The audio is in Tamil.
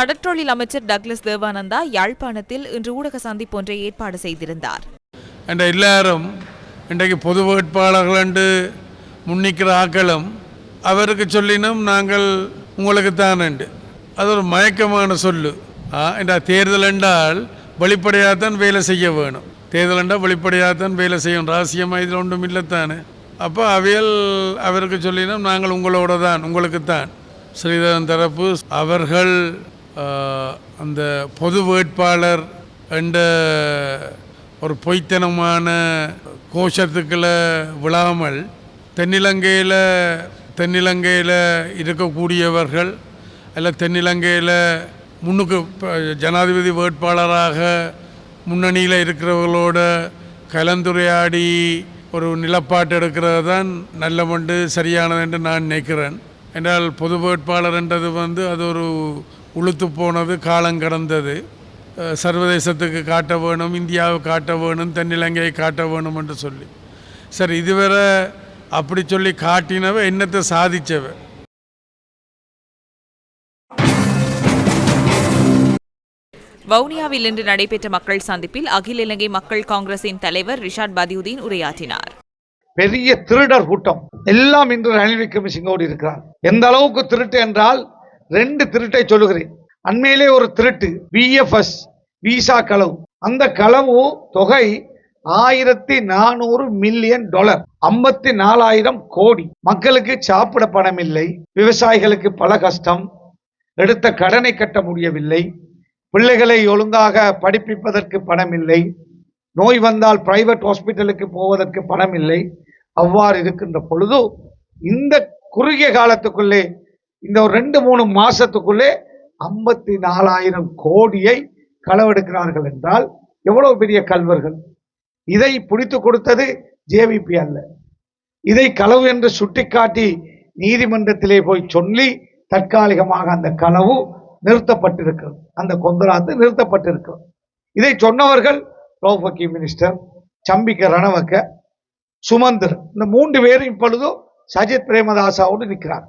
கடற்றொழில் அமைச்சர் டக்ளஸ் தேவானந்தா யாழ்ப்பாணத்தில் இன்று ஊடக சந்திப்பு ஒன்றை ஏற்பாடு செய்திருந்தார். என்ற எல்லாரும் இன்றைக்கு பொது வேட்பாளர்கள் என்று முன்னிக்கிற ஆக்களும் அவருக்கு சொல்லினும் நாங்கள் உங்களுக்கு தான் என்று. அது ஒரு மயக்கமான சொல்லு. ஆ, தேர்தல் என்றால் வெளிப்படையாகத்தான் வேலை செய்ய வேணும். தேர்தல் என்றால் வெளிப்படையாகத்தான் வேலை செய்யணும் ரகசியமாக இதில் ஒன்றும் இல்லைத்தானே. அப்போ அவியல் அவருக்கு சொல்லினோம் நாங்கள் உங்களோட தான் உங்களுக்கு தான் ஸ்ரீதரன் தரப்பு அவர்கள் அந்த பொது வேட்பாளர் என்ற ஒரு பொய்த்தனமான கோஷத்துக்களை விழாமல் தென்னிலங்கையில் தென்னிலங்கையில் இருக்கக்கூடியவர்கள் அல்ல தென்னிலங்கையில் முன்னுக்கு ஜனாதிபதி வேட்பாளராக முன்னணியில் இருக்கிறவர்களோட கலந்துரையாடி ஒரு நிலப்பாட்டு எடுக்கிறது தான் நல்ல மண்டு சரியானது என்று நான் நினைக்கிறேன். என்றால் பொது வேட்பாளர் என்றது வந்து அது ஒரு உளுத்து போனது காலம் கடந்தது. சர்வதேசத்துக்கு காட்ட வேணும் இந்தியாவை காட்ட வேணும் தென்னிலங்கையை காட்ட வேணும் என்று சொல்லி. சரி இதுவரை அப்படி சொல்லி காட்டினவ என்னத்தை சாதிச்சவ? வவுனியாவில் இன்று நடைபெற்ற மக்கள் சந்திப்பில் அகில இலங்கை மக்கள் காங்கிரசின் தலைவர் ரிஷாட் பதியுதீன் உரையாற்றினார். பெரிய திருடர் கூட்டம். எல்லாம் இன்று ரணில் விக்ரமசிங்கோடு இருக்கிறார். எந்த அளவுக்கு திருட்டு என்றால் ரெண்டு திருட்டை சொல்லுகிறேன். அண்மையிலே ஒரு திருட்டு விஎஃப்எஸ் விசா களவு. அந்த களவு தொகை ஆயிரத்தி நானூறு மில்லியன் டாலர் ஐம்பத்தி நாலாயிரம் கோடி. மக்களுக்கு சாப்பிட பணம் இல்லை விவசாயிகளுக்கு பல கஷ்டம் எடுத்த கடனை கட்ட முடியவில்லை பிள்ளைகளை ஒழுங்காக படிப்பிப்பதற்கு பணம் இல்லை நோய் வந்தால் பிரைவேட் ஹாஸ்பிட்டலுக்கு போவதற்கு பணம் இல்லை அவ்வாறு இருக்கின்ற பொழுது இந்த குறுகிய காலத்துக்குள்ளே இந்த ஒரு ரெண்டு மூணு மாசத்துக்குள்ளே ஐம்பத்தி நாலாயிரம் கோடியை களவெடுக்கிறார்கள் என்றால் எவ்வளவு பெரிய கல்வர்கள்? இதை பிடித்து கொடுத்தது ஜேவிபி அல்ல. இதை களவு என்று சுட்டிக்காட்டி நீதிமன்றத்திலே போய் சொல்லி தற்காலிகமாக அந்த களவு நிறுத்தப்பட்டிருக்கிறது. அந்த கொந்தராத்து நிறுத்தப்பட்டிருக்கிறது. இதை சொன்னவர்கள் ரோஃபக்கி மினிஸ்டர் சம்பிக்க ரணவக்க சுமந்தர் இந்த மூன்று பேரும் இப்பொழுதும் சஜித் பிரேமதாசாவோடு நிற்கிறார்